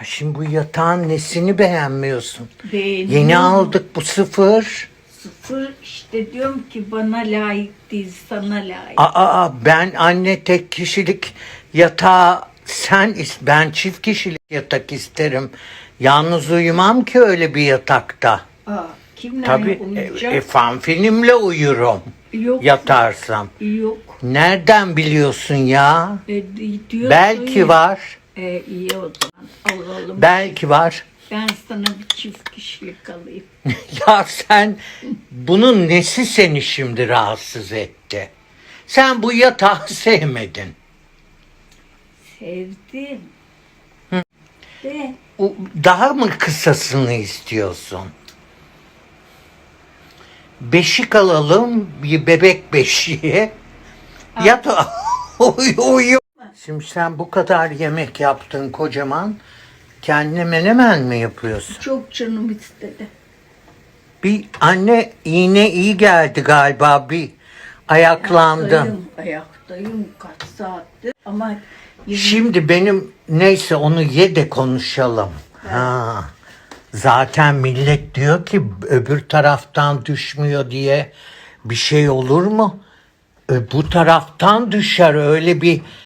Ha şimdi bu yatağın nesini beğenmiyorsun? Beğeniyorum. Yeni aldık bu sıfır. Sıfır işte diyorum ki bana layık değil sana layık. Aa ben anne tek kişilik yatağı sen is- ben çift kişilik yatak isterim. Yalnız uyumam ki öyle bir yatakta. Aa, kimle Tabii e, uyuyacak? e, fan filmle uyurum yok. yatarsam. Yok. Nereden biliyorsun ya? E, diyorsun Belki ya. var. E, iyi o zaman alalım. Belki var. Ben sana bir çift kişilik alayım. Ya sen bunun nesi seni şimdi rahatsız etti? Sen bu yatağı sevmedin. Sevdim. De O- Daha mı kısasını istiyorsun? Beşik alalım, bir bebek beşiği. Yat uyu, uyu. Şimdi sen bu kadar yemek yaptın kocaman. Kendine menemen mi yapıyorsun? çok canım istedi. Bir anne iğne iyi geldi galiba bir ayaklandım. Ayaktayım, ayaktayım kaç saattir ama Şimdi benim neyse onu ye de konuşalım. Ha. Zaten millet diyor ki öbür taraftan düşmüyor diye bir şey olur mu? E, bu taraftan düşer öyle bir